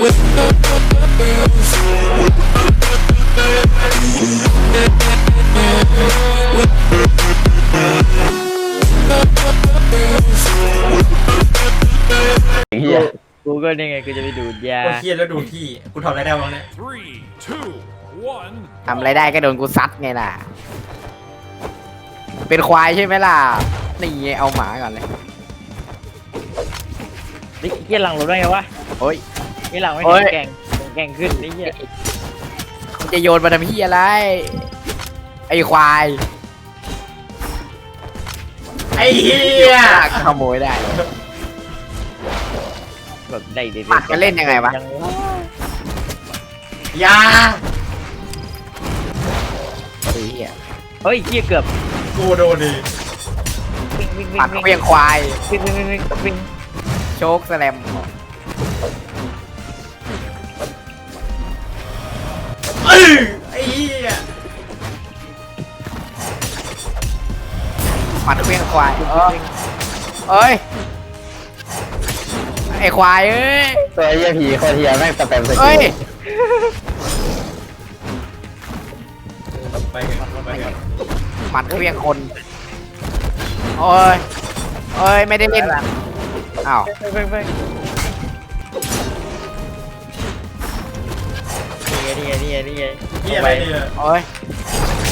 เฮียกูก็นี่ไงกูจะไปดูดยาโอ้เครียดแล้วดูที่กูทำอะไรได้บ้างเนี่ย Three, two, one. ทำอะไรได้ก็โดนกูซัดไงล่ะ เป็นควายใช่ไหมล่ะ นี่ไงเอาหมาก่อนเลยนี่เฮียหลังรถได้ไงวะ โอ้ย เฮียหลังไม่โอ้แข็ยงแกร่งแข็งขึ้นนี่เฮียมึงจะโยนมาทำพี่อะไร ไอ้ควาย ไอ้เหี้ยขโมยได้แบบได้เด็ดหมัดกันเล่นยังไงวะยังอยาไอ้เหี้ยเฮ้ยเฮียเกือบกูโดนดิวิ่งวิ่งวิ่หมัดงวิ่งเพียงควาย วิ่งวิ่งวิ่งวิ่งวิ่งโชคแสลม ควายเออเอ้ย ไอ้ควายเอ้ย ตัวเฮียผีโคตรเฮียแม่งสแปมสกิเอ้ยลไปกันไปกันหมัดเพียงคนโอ้ยเอ้ย ไม่ได้เล่นอ้าวไปไปไปนี่ไงนี่ไงนี่ไงนี่ไงเหี้ยอะไรเนี่ยโอ้ย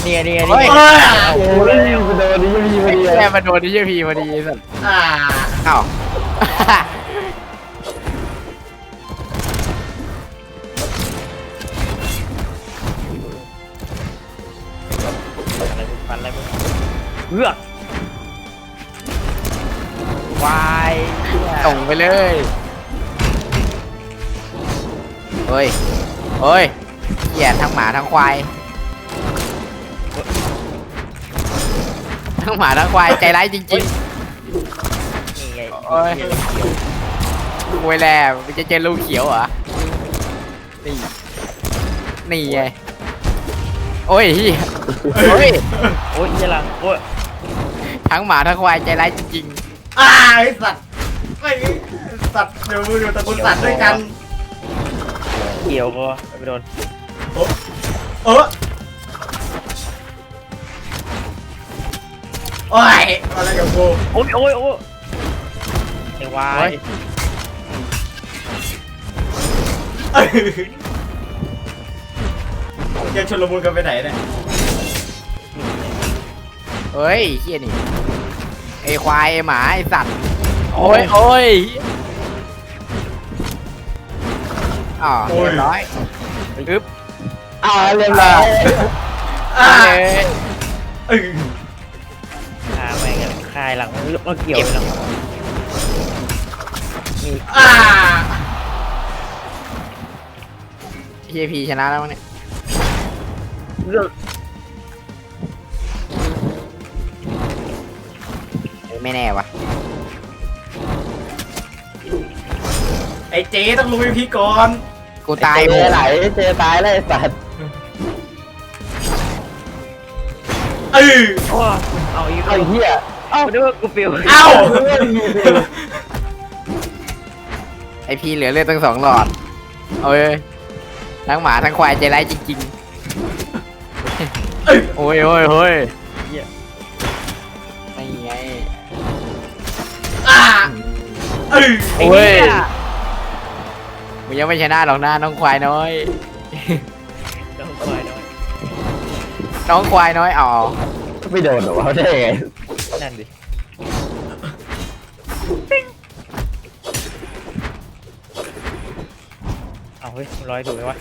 นี่ไงนี่ไงเฮ้นี่ยไงโอ้ยโอ้ยกูโดนดิพี่พอดีแค่มาโดนที่เชี่ยพีพอดีสัสอ่าอ้าวอะไรมึงฟันอะไรมึงเลือกวายเหี้ยส่งไปเลยเฮ้ยเฮ้ยเหี้ยทั้งหมาทั้งควาย ทั้งหมาทั้งควายใจร้ายจริงนี่ไงโอ้ยเหี้ยเขียวๆควยแล่มันจะเจอลูกเขียวเหรอ นี่ นี่ไง โอ้ยเหี้ยเฮ้ยโอ้ยเหี้ยหลังโอ้ยทั้งหมาทั้งควายใจร้ายจริงอ่าไอ้สัตว์ไอ้สัตว์เดี๋ยวมึงอยู่ตระกูลสัตว์ด้วยกันเขียวก็ไปโดน เออ โอ้ยอะไรกับกูโอ้ยโอ้ยโอ้ยไอ้วาโอ้ยยเอ้ยยังชนลมุนกันไปไหนเนี่ยๆเฮ้ยเฮียนี่ไอ้ควายไอ้หมาไอ้สัตว์โอ้ยโอ้ยอ๋อเรียบร้อยอึ๊บอ่าเรียบร้อยอ่าเลยเอ้ยฆ่าแม่งกันฆ่าหลังมันมันเกี่ยวไปหลังมีอ่าเฮียพีชนะแล้วมั้งเนี่ยเลือกเฮ้ยไม่แน่วะไอ้เจ๊ต้องรู้พี่ก่อนกูตายเจหมอดไหลเจอตายเลยไอ้สัตว์เอ้ยโอ้เอาอีกเอาไอ้เฮีย เอ้านึกว่ากูปิวเอ้าไอพีเหลือเลือดตั้งสองหลอดเอ้ยทั้งหมาทั้งควายใจร้ายจริงเอ้ยๆโอ้ยโอ้ยโอ้ยเหี้ยไม่ไงอ่าเอ้ยไอ้โอ้ยเหี้ยมึงยังไม่ชนะหรอกนะน้องควายน้อย น้องควายน้อยน้องควายน้อยอ๋อไม่โดนเหรอวะได้ไง นั่นดิเอาเฮ้ยร้อยถูกไหมวะ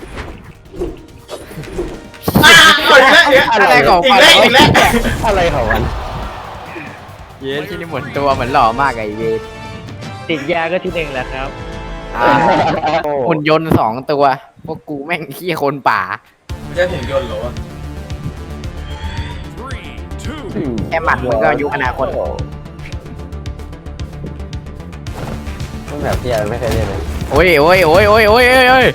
อ่าเอาอีกแล้วอีกแล้วอะไรของอีกมันแล้วอีกแล้วอะไรของมันเย้ที่นี่หมุนตัวเหมือนหล่อมากไอ้เวทติดยาก็ที่หนึ่งแหละครับ อ่าหุ่นยนต์สองตัว พวกกูแม่งขี้คนป่าไม่ใช่หุ่นยนต์เหรอวะ Three, two, แค่หมัดมึงก็ยุคอนาคตมึงแบบเฮียไม่เคยเล่นเลยโอ้ยโอ้ยโอ้ยโอ้ยโอ้ยโอ้ยโอ้ย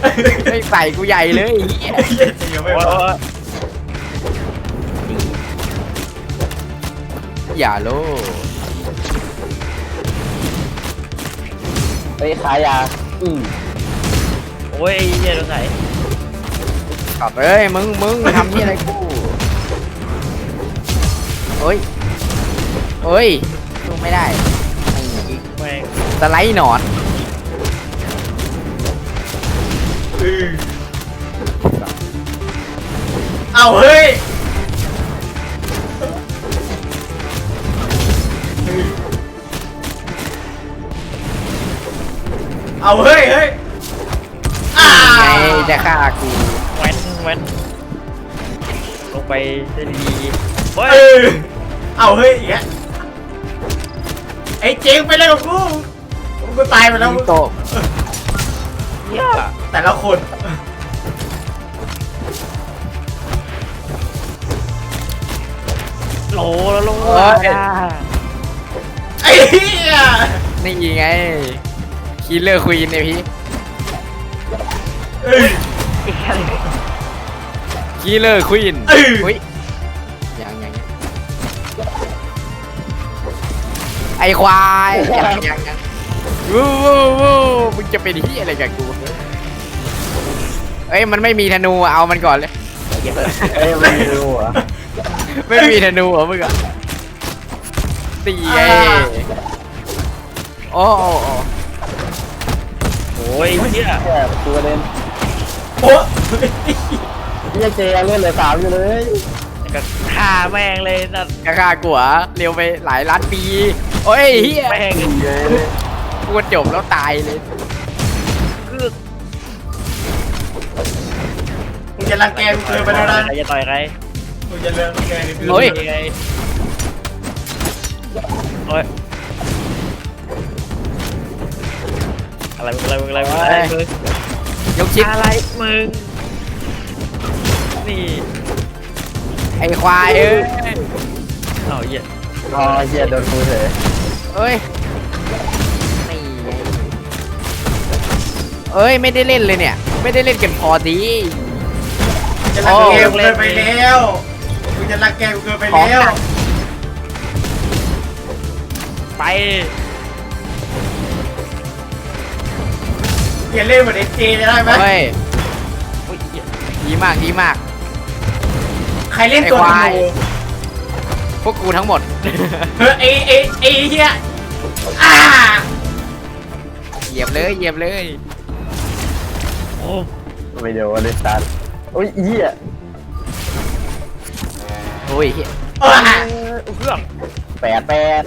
เฮ้ยใส่กูใหญ่เลยไอ้เหี้ยไอ้เหี้ยจริงยังไม่โอ้ยพอโอ้ยอย่าโลเฮ้ยขายยาอืมโอ้อ้ยไอ้เหี้ยโดนไหนตอบเอ้ยมึงมึงทำนี่อะไรกู เฮ้ยเฮ้ยสู้ไม่ได้ไอ้แม่งสไลด์หนอนอือเอาเฮ้ยเอาเฮ้ยเฮ้ยอ่าไงจะฆ่ากูแว้นแว้นลงไปจะดีเฮ้เอยอ เอาเฮ้ยอีกแล้วไอ้เจ๊งไปเลยกับกูกูตายไปแล้วยิงโตะเหี้ยแต่ละคนโหลแล้วลงเอ้ยไอ้เหี้ยนี่ไงคิลเลอร์ควีนเนี่ยพี่เอ้ยอีกอะไรคิลเลอร์ควีนเอ้ย ไอควายยังยังยังวู้วู้วู้มึงจะเป็นที่อะไรกับกูเอ้ยมันไม่มีธนูอะเอามันก่อนเลย เอ้ยไม่รู้เหรอะไม่มีธนูเหรอมึงอะตีไงโอ้โอ้โอ้โอ้ยเหี้ยแค่ตัวเล่นโอ้เฮียเจยังเล่นเหลยสามอยู่เลย ก็ฆ่าแม่งเลยนั่นกล้าๆกูเหรอเร็วไปหลายล้านปี โอ้ยเฮียแม่งเย้กูจบแล้วตายเลยคือมึงจะรังแกกูเกินไปแล้วนะใครจะต่อยใครมึงจะเลิกรังแกกูเกินเฮ้ยยังไงโอ้ยอะไรมึงอะไรมึงอะไรมึงอะไรมึงยกชิปอะไรมึงนี่ไอควายเอ้ยเอาเหี้ยอ๋อเฮียโดนกูเถอะ เอ้ยนี่ไงเอ้ยไม่ได้เล่นเลยเนี่ย ไม่ได้เล่นกันพอดี จะรังแกกูเกินไปแล้วมึงจะรังแกกูเกินไปแล้ว ไปอย่าเล่นเหมือนไอ้เจจะได้ไหมเฮ้ยโอ้ยเหี้ยดีมากดีมาก ใครเล่นตัวไอ้ธควายนู พวกกูทั้งหมด เฮ้ยไอ้ไอ้ไอ้เหี้ยอ่าเหยียบเลยเหยียบเลยโอ้ไม่โดนเลยสัตว์โอ้ยเฮียโอ้ยเหี้ยอ่าเครื่องแปดแปด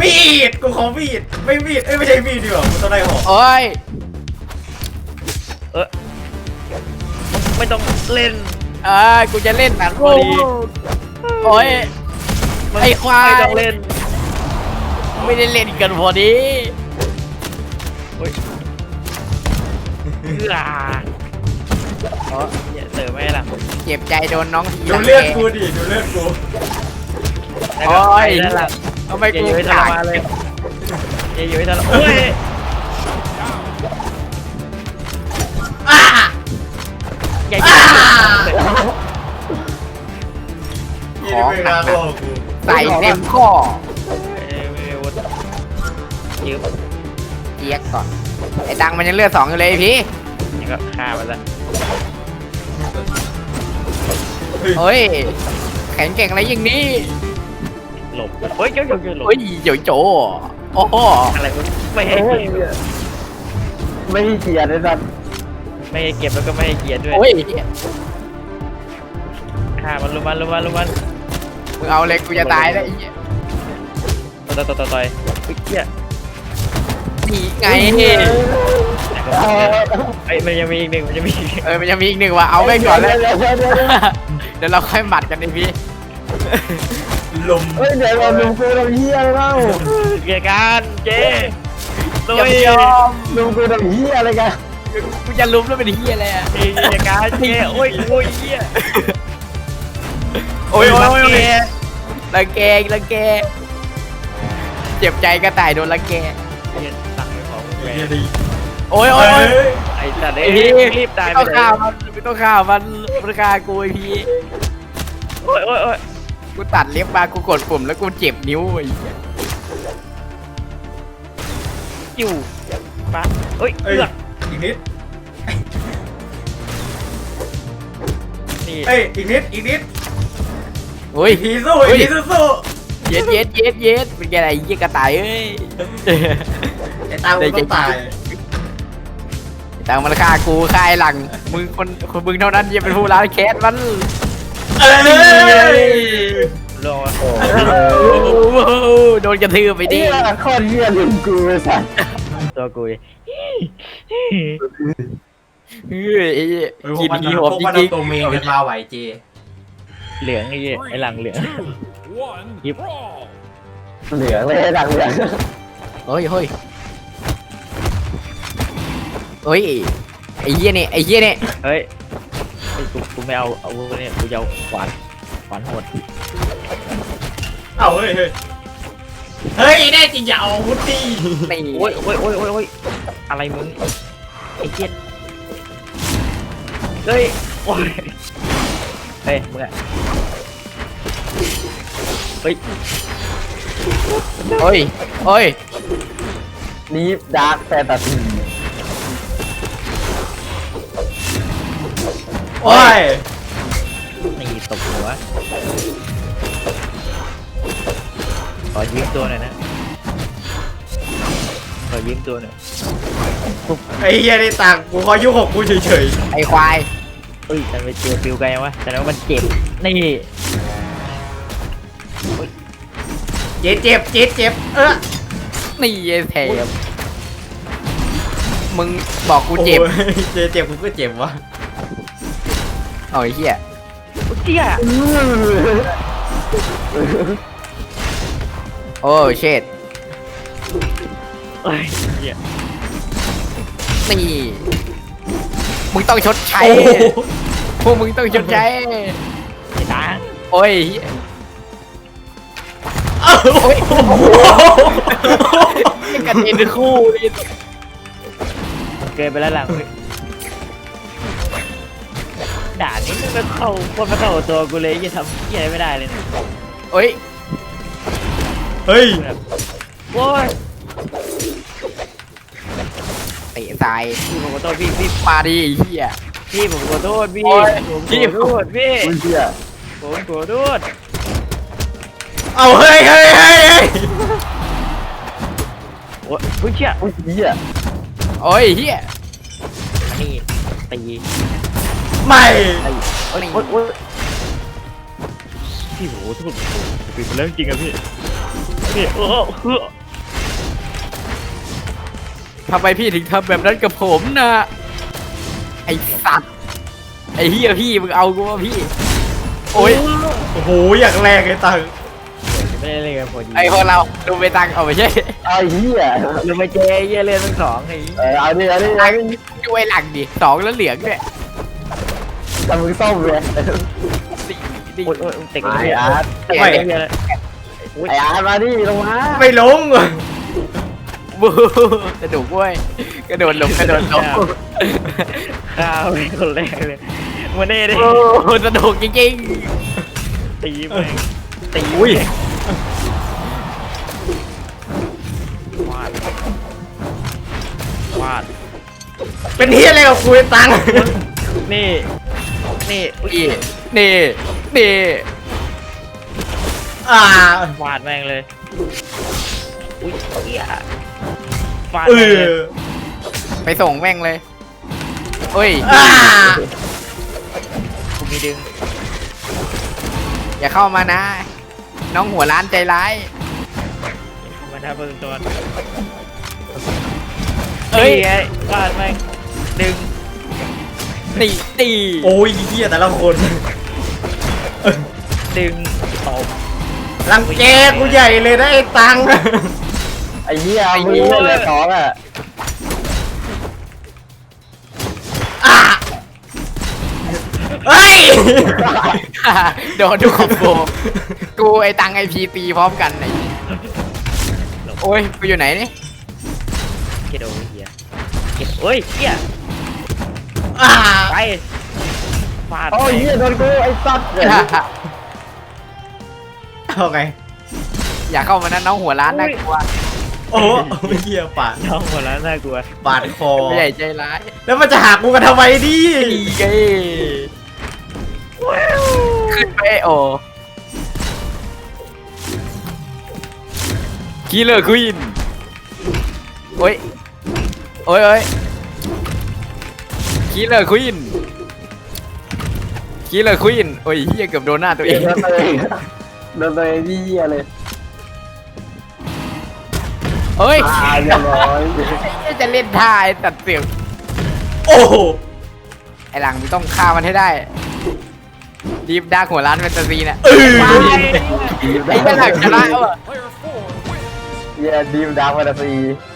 มีดกูขอมีดไม่มีดเอ้ยไม่ใช่มีดดีกว่ากูต้องได้หอกโอ้ย เออไม่ต้องเล่น เออกูจะเล่นกันพโอ้อดีโอ้ยไอ้ควายไม่ต้องเล่น ไม่ได้เล่นกันพอดีโอ้ยเอื้อเออเนี่ยเสิร์ฟไม่ให้หลังเจ็บใจโดนน้องทีดูเลือดกูดิดูเลือดกูแล้วก็ไปด้านหลังทำไมอย่ากูอยู่ให้ทรมานเลยอย่าอยู่ให้ทรมานโอ้ย ยนี่ไม่กล้าหอกกูใส่เต็มข้อเอ้ยไม่วุฒยืมเอียกก่อน ไอ้ตังมันยังเลือดสองอยู่เลยพี่นี่ก็ฆ่ามันละเฮ้ย แข็งเก่งอะไรอย่างนี้หลบเฮ้ยเจ้าเจ้าเจ้าหลบเฮ้ยเดี๋ยโจโอ้โหอะไรมึงไม่ให้เฮ้ยเก็บไม่ให้เกียรติเลยสัตว์ไม่ให้เก็บแล้วก็ไม่ให้เกียรติด้วยโอ้ย ฆ่ามันลุมมันลุมมันลุมมันมึงเอาเลยกูจะตายแล้วไอ้เหี้ยต่อยต่อยต่อยต่อยเฮ้ยเหี้ยนี่ไงเอาไอ้ยมันยังมีอีกหนึ่งมันยังมีอีกหนึ่งเออมันยังมีอีกหนึ่งว่ะเอาไปก่อนเลยเดี๋ยวเดี๋ยวเดี๋ยวเดี๋ยวเดี๋ยวเราค่อยหมัดกันดิพี่ลมเฮ้ยเดี๋ยวเราลุงกูทำเฮียอะไรเล่าเกียร์การเจ๊ลุอย่ายไปยอมลุงกูทำเฮียอะไรกันกูจะลุมแล้วเป็นเฮียอะไรอะเกียร์การเจ๊โอ้ยโอ้ยเหี้ย โอ้ยโอ้ยโอ้ยเกียร์รังแกรังแกเจ็บใจกระต่ายโดนรังแกเกียร์ตังค์ไปของแหวเหี้ยนดีโอ้ยโอ้ยโอ้ยเฮ้ยไอ้สัตว์ไอ้ไอ้พี่รีบตายไม่ไปต้องเลยฆ่ามันไม่ต้องฆ่ามันมันฆ่ากูไอ้พี่โอ้ยโอ้ยโอ้ยกูตัดเล็บมากูกดปุ่มแล้วกูเจ็บนิ้วไอ้เหี้ยอยู่ไปฟ้าเอ้ยเอ้ยเอือกอีกนิดนี่เอ้ยอีกนิดอีกนิด โอ้ยอีกทีสู้เฮ้อียกทีสู้เย็ดเย็ดเย็ดเย็ดเป็นไงไอ้เหี้ยกระต่ายเอ้ยไอ้ตามึงต้องตายแต่มันฆ่ากูฆ่าไอ้หลังมึงคนคนมึงเท่านั้นที่จะเป็นผู้ล้างแค้นมันเอ้ยรอโอ้โอ้โหโดนกระทืบไปดิเหี้ยโคตรเหี้ยลืมกูไอ้สัสตัวกูดิเฮ้ยไอ้เหี้ยเฮ้ยพวกิกนมันหีหพอวมกจมันริเอางตัวเมงกันมาไหวเจ เหลืองไอ้เหี้ยไอ้หลังเหลือง Two, one, Yep. brawl. เหลืองเลยดังเหลืองๆเฮ้ยเฮ้ยเฮ้ยไอ้เหี้ยนี่ไอ้เหี้ยนี่เฮ้ยเฮ้ยกูกูไม่เอาเอาพวกเนี่ยกูจะเอาขวานขวานโหดเอ้าเฮ้ยเฮ้ยเฮ้ยแน่จริงอย่าเอาอาวุธดินี่โอ้ยโอ้ยโอ้ยโอ้ยโอ้ยอะไรมึงไอ้เจี๊ยเฮ้ยโอ้ย เฮ้ยมึงอะเฮ้ยเฮ้ยเฮ้ยนี่ดาร์กแฟนตาซีโอ้ยนี่ตบหัวขอยืมตัวหน่อยนะขอยืมตัวหน่อยไอ้เฮียนี่ตังกูขอยุหกกูเฉยไอ้ควาย เอ้ยฉันไปเจอฟิวไกลยังวะแสดงว่ามันเจ็บ นี่ๆเจ็บเจ็บเจ็บเจ็บเออ นี่ไอ้แถมมึงบอกกูเจ็บ โอ้ยเจ็บเจ็บกูก็เจ็บวะเอาไอ้เหี้ยอุ๊ยเจี๊ยโอ้เช็ดเอ้ยเจี๊ยนี่ มึงต้องชดใช้ โอ้โหพวกมึงต้องชดใช้ ไอ้ตาโอ้ยเหี้ยเอ้าโอ้ยกันเองคู่เลยเกินไปแล้วหลังเว้ยด่านนี้มันก็เข้ามันไม่เข้ากับตัวกูเลยจะทำเหี้ยอะไรไม่ได้เลยเนี่ยโอ้ย เฮ้ยโอ้ย เตะทรายพี่ผมขอโทษพี่พี่มาดิไอ้เหี้ยพี่ผมขอโทษพี่โอ้ย ผมพี่ขอโทษพี่อุ้ยเหี้ยผมขอโทษเอาเฮ้ยเฮ้ยเฮ้ยเฮ้ยโอ้ยอุ๊ยเชี่ยอุ้ยเหี้ยโอ้ยเหี้ยอันนี้ตีไม่โอ้ยโอ้ยโอ้ยพี่โหทุกคนปิดเป็นเรื่องจริงอะพี่พี่โอ้โหเฮ้อ ทำไมพี่ถึงทำแบบนั้นกับผมนะไอ้สัตว์ไอ้เหี้ยพี่มึงเอากูว่าพี่ โอ้ยโอ้โหอยากแรงไอ้ตังไม่ได้เล่นกันพอดีไอ้พวกเราดูไปตังค์เอาไปใช่ไอ้เหี้ยเราไปเจอไอ้เหี้ยเล่นทั้งสองไอ้เออเอาดิเอาดิตัเอางดิค์ช่วยหลังดิสองแล้วเหลืองด้วยทำมือส้มเลยนี่นี่โอ้ยโอ้ยเตะกันไอ้เหี้ยอาร์ตเตะกันเหี้ยเลยไอ้อาร์ตมาดิลงมาไม่ลง บูกระโดดเว้ยกระโดดลงกระโดดลงข้าวเป็นคนแรกเลยมันนี่ดิโอ้โหสนุกจริงตีแม่งตีอุ้ยวาดวาดเป็นเฮียอะไรกับกูไอ้ตังนี่นี่อุ๊ยๆนี่นี่นี่อ่า วาดแม่งเลยอุ้ยเหี้ย ฟาดเอแม่งเลยอไปส่งแม่งเลยเฮ้ยอ่ากูมีดึง อย่าเข้ามานะ น้องหัวร้านใจร้ายมาทับเพิ่งตัวเอ้ยนี่ไงฟาดแม่งดึงนี่ตีโอ้ยเฮียแต่ละคนดึงตบรังแกกูใหญ่เลยนะไอ้ตัง ไอ้เหี้ยเอามือเลยสองอะอะเฮ้ย โดนทุกคอมโบกูไอ้ตังไอพีตีพร้อมกันไอ้โอ้ยกูอยู่ไหนนี่เกโดเฮียเกโดเฮ้ยเฮียอ่าไปฟาดโอ้ยเหี้ยโดนกูไอ้สัตว์เอาไงอย่าเข้ามานะน้องหัวร้านน่ากลัว โอ้โหเฮียปาดน้องหมดแล้วน่ากลัวปาดคอ ไม่ใหญ่ใจร้ายแล้วมันจะหักกูกันทำไมดิดีไงขึ้นไปโอคิลเลอร์ควีนโอ้ยโอ้ยโอ้ยคิลเลอร์ควีนคิลเลอร์ควีนโอ้ยเฮียเกือบโดนหน้าตัวเอโดงนตัวเองโดนตัวเองที่เหี้ยเลย เฮ้ยตายเรียบร้อยจะเล่นท่าไอ้ตัดเสียงโอ้โหไอ้หลังมึงต้องฆ่ามันให้ได้ดีฟดาร์กหัวร้านแฟนตาซีน่ะเออไอ้เหี้ยหลังชนะว่ะ Player four wins. เหี้ยดีมดาวน์ฟานตาซีโ